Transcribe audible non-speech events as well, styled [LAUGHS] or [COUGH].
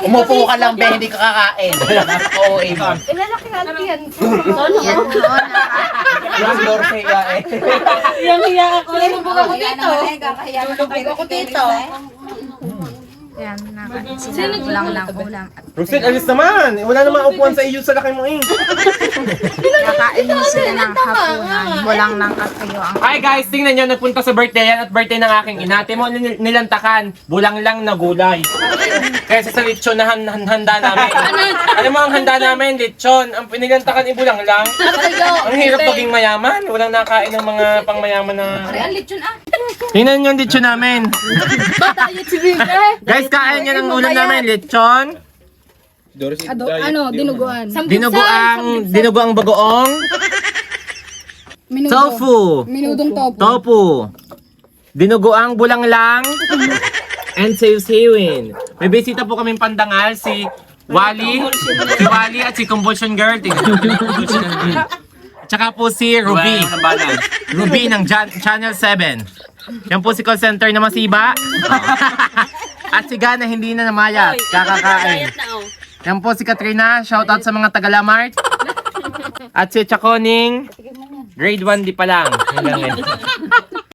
Umupo ka lang, be, hindi ka kakain. Oo, mo. Ilalaki natin yan. Yan [LAUGHS] po. Yung Dorsea eh. Hiyang-hiya ako. Tulog ako Kaya dito. eh, Tulog ako dito. Yan, nakasin na ulang lang ulam. At Roxette, alis naman. Wala namang upuan sa iyo sa laki mo eh. Kakain mo sila ng hapunan. Walang lang at kayo ang Hi guys, tingnan nyo, nagpunta sa birthday yan at birthday ng aking inate mo nil- nilantakan. Bulang lang na gulay. Kaysa sa lechon na han- han- handa namin. Alam mo ang handa namin, lechon. Ang pinilantakan ibulang lang. Ang hirap maging mayaman. Walang nakain ng mga pangmayaman na... Tingnan nyo ang lechon namin. Guys, kain nyo ng ulam namin, lechon. ano, dinuguan. Dinuguang, dinuguang bagoong. Minudo. Tofu. Minudong topo. Tofu. Dinuguang bulang lang. and sayo-sayoin. May bisita po kaming pandangal, si Wally. Si Wally at si Convulsion Girl. Tingnan yung Convulsion Girl. Tsaka po si Ruby. Ruby ng Jan- Channel 7. Yan po si call center na masiba. [LAUGHS] at si Gana hindi na namayat. Kakakain. Yan po si Katrina. Shoutout sa mga Tagalamart. [LAUGHS] At si Chakoning. Grade 1 di pa lang. Hanggang ngayon. [LAUGHS]